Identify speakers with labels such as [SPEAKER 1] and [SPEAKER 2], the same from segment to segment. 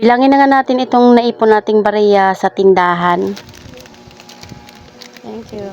[SPEAKER 1] Bilangin na nga natin itong naipon nating bariya sa tindahan. Thank you.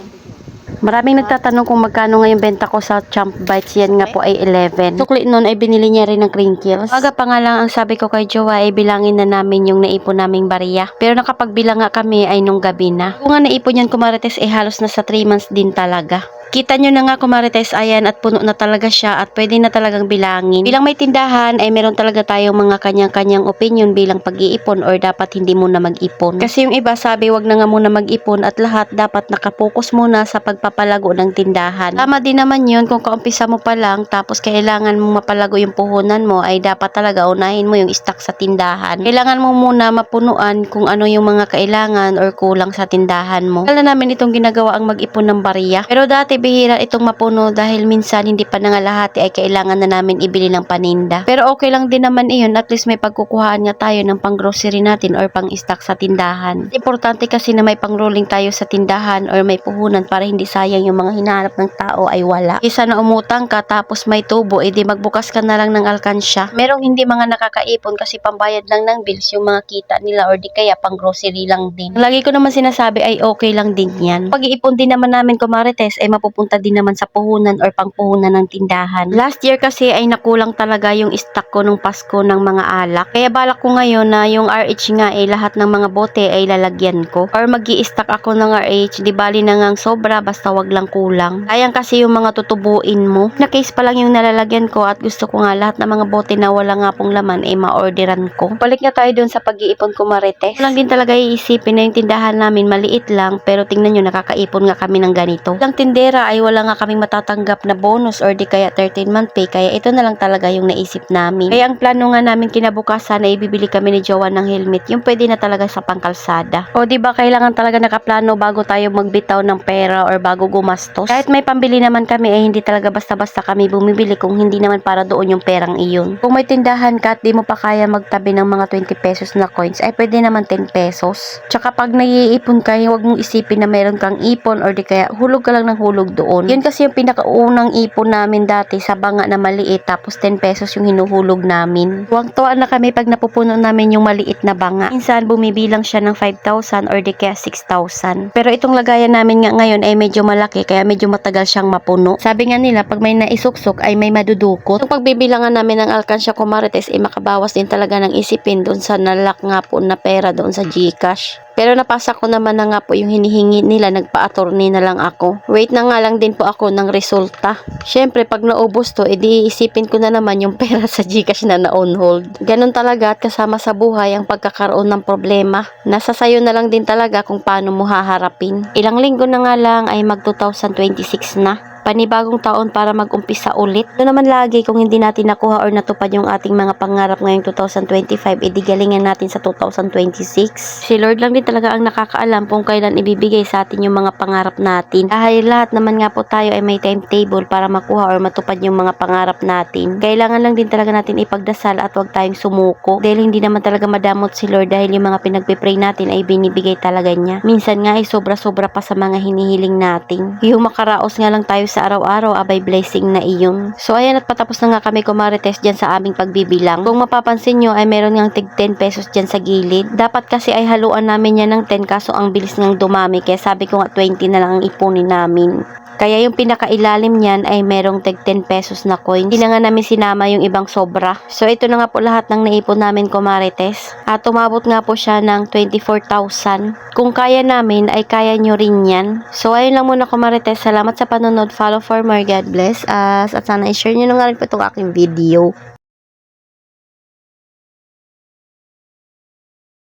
[SPEAKER 1] Maraming nagtatanong kung magkano ngayon benta ko sa Champ Bites. Yan nga po ay 11. Sukli nun ay binili niya rin ng crinkles. Aga pa nga lang ang sabi ko kay Jowa ay bilangin na namin yung naipon naming bariya. Pero nakapagbilang nga kami ay nung gabi na. Kung nga naipon yan kumarites ay halos na sa 3 months din talaga. Kita nyo na nga kumarites ayan at puno na talaga siya at pwede na talagang bilangin. Bilang may tindahan ay meron talaga tayong mga kanyang-kanyang opinion bilang pag-iipon or dapat hindi muna mag-ipon. Kasi yung iba sabi wag na nga muna mag-ipon at lahat dapat nakapokus muna sa pagpapalago ng tindahan. Tama din naman yun kung kaumpisa mo pa lang tapos kailangan mong mapalago yung puhunan mo ay dapat talaga unahin mo yung stock sa tindahan. Kailangan mo muna mapunuan kung ano yung mga kailangan or kulang sa tindahan mo. Kala namin itong ginagawa ang mag-ipon ng bariya. Pero dati bihira itong mapuno dahil minsan hindi pa nangalahati ay kailangan na namin ibili ng paninda. Pero okay lang din naman iyon at least may pagkukuhaan nga tayo ng pang grocery natin or pang stock sa tindahan. Importante kasi na may pang rolling tayo sa tindahan or may puhunan para hindi sayang yung mga hinahanap ng tao ay wala. Isa na umutang ka tapos may tubo, edi magbukas ka na lang ng alkansya. Merong hindi mga nakakaipon kasi pambayad lang ng bills yung mga kita nila or di kaya pang grocery lang din. Lagi ko naman sinasabi ay okay lang din yan. Pag-iipon din naman namin kumarites ay mapupunta din naman sa puhunan or pangpuhunan ng tindahan. Last year kasi ay nakulang talaga yung stock ko nung Pasko ng mga alak. Kaya balak ko ngayon na yung RH nga ay lahat ng mga bote ay lalagyan ko. Or mag stock ako ng RH, di bali na ngang sobra basta wag lang kulang. Ayan kasi yung mga tutubuin mo. Na case pa lang yung nalalagyan ko at gusto ko nga lahat ng mga bote na wala nga pong laman ay ma-orderan ko. Balik nga tayo dun sa pag-iipon ko marete. Lang din talaga iisipin na yung tindahan namin maliit lang pero tingnan nyo nakakaipon nga kami ng ganito. Lang tindera ay wala nga kaming matatanggap na bonus or di kaya 13 month pay kaya ito na lang talaga yung naisip namin. Kaya ang plano nga namin kinabukasan na ibibili kami ni Jowa ng helmet yung pwede na talaga sa pangkalsada. O di ba kailangan talaga nakaplano bago tayo magbitaw ng pera or bago gumastos. Kahit may pambili naman kami ay hindi talaga basta-basta kami bumibili kung hindi naman para doon yung perang iyon. Kung may tindahan ka at di mo pa kaya magtabi ng mga 20 pesos na coins ay pwede naman 10 pesos. Tsaka pag naiipon ka, huwag mong isipin na meron kang ipon or di kaya hulog ka lang ng hulog doon. Yun kasi yung pinakaunang ipon namin dati sa banga na maliit tapos 10 pesos yung hinuhulog namin. Tuwang-tuwa na kami pag napupuno namin yung maliit na banga. Minsan bumibilang siya ng 5,000 or di kaya 6,000. Pero itong lagayan namin nga ngayon ay medyo malaki kaya medyo matagal siyang mapuno. Sabi nga nila pag may naisuksok ay may madudukot. Yung pagbibilangan namin ng alkansya kumarites ay makabawas din talaga ng isipin doon sa nalak nga po na pera doon sa Gcash. Pero napasa ko naman na nga po yung hinihingi nila, nagpa-attorney na lang ako. Wait na nga lang din po ako ng resulta. Syempre, pag naubos to, edi isipin ko na naman yung pera sa Gcash na na-on hold. Ganon talaga at kasama sa buhay ang pagkakaroon ng problema. Nasa sayo na lang din talaga kung paano mo haharapin. Ilang linggo na nga lang ay mag 2026 na panibagong taon para mag-umpisa ulit. Ito naman lagi kung hindi natin nakuha or natupad yung ating mga pangarap ngayong 2025, edi galingan natin sa 2026. Si Lord lang din talaga ang nakakaalam kung kailan ibibigay sa atin yung mga pangarap natin. Dahil lahat naman nga po tayo ay may timetable para makuha or matupad yung mga pangarap natin. Kailangan lang din talaga natin ipagdasal at huwag tayong sumuko. Dahil hindi naman talaga madamot si Lord dahil yung mga pinagpipray natin ay binibigay talaga niya. Minsan nga ay sobra-sobra pa sa mga hinihiling natin. Yung makaraos nga lang tayo sa araw-araw, abay blessing na iyon. So ayan at patapos na nga kami kumarites dyan sa aming pagbibilang. Kung mapapansin nyo ay meron nga tig 10 pesos dyan sa gilid. Dapat kasi ay haluan namin yan ng 10 kaso ang bilis ngang dumami kaya sabi ko nga 20 na lang ang ipunin namin. Kaya yung pinakailalim niyan ay merong tag 10 pesos na coins. Hindi na nga namin sinama yung ibang sobra. So ito na nga po lahat ng naipon namin kumarites. At umabot nga po siya ng 24,000. Kung kaya namin ay kaya nyo rin yan. So ayun lang muna kumarites. Salamat sa panonood. Follow for more. God bless us. At sana i-share nyo na nga rin po itong aking video.